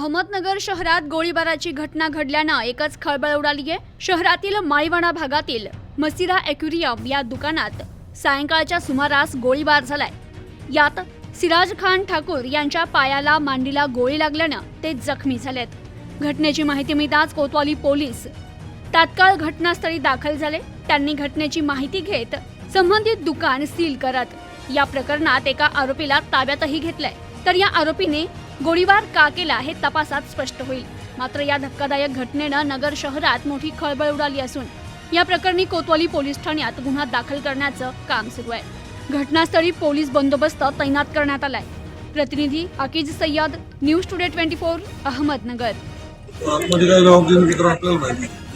अहमदनगर शहरात गोळीबाराची घटना घडल्यानं एकच खळबळ उडाली आहे. शहरातील माळीवाणा भागातील मसिरा एक्युरियम या दुकानात सायंकाळच्या सुमारास गोळीबार झालाय. यात सिराज खान ठाकूर यांच्या पायाला मांडीला गोळी लागल्यानं ते जखमी झालेत. घटनेची माहिती मिळताच कोतवाली पोलीस तात्काळ घटनास्थळी दाखल झाले. त्यांनी घटनेची माहिती घेत संबंधित दुकान सील करत या प्रकरणात एका आरोपीला ताब्यातही घेतलंय. तर या आरोपीने गोळीबार का केला हे तपासात स्पष्ट होईल. मात्र या धक्कादायक घटनेनं नगर शहरात मोठी खळबळ उडाली असून या प्रकरणी कोतवाली पोलीस ठाण्यात गुन्हा दाखल करण्याचं काम सुरू आहे. घटनास्थळी पोलीस बंदोबस्त तैनात करण्यात आलाय. प्रतिनिधी Akeej Sayyad news today twenty four Ahmednagar.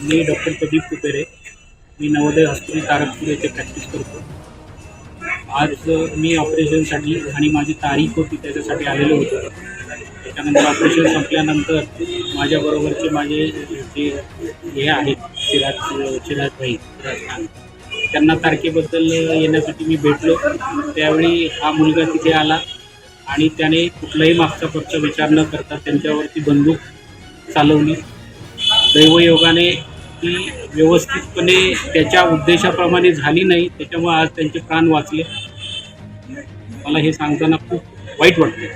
मी डॉक्टर प्रदीप कुपेरे. मी नवोदय हॉस्पिटल तारकपूर येथे प्रॅक्टिस करतो. आज मी ऑपरेशनसाठी आणि माझी तारीख होती त्याच्यासाठी आलेलो होतो. त्याच्यानंतर ऑपरेशन संपल्यानंतर माझ्याबरोबरचे माझे जे हे आहेत चिराज चिराज भाई त्यांना तारखेबद्दल येण्यासाठी मी भेटलो. त्यावेळी हा मुलगा तिथे आला आणि त्याने कुठलाही मागचा पक्ष विचार न करता त्यांच्यावरती बंदूक चालवली. दैवयोगाने ती व्यवस्थितपणे त्याच्या उद्देशाप्रमाणे झाली नाही त्याच्यामुळे आज त्यांचे प्राण वाचले. मला हे सांगताना खूप वाईट वाटते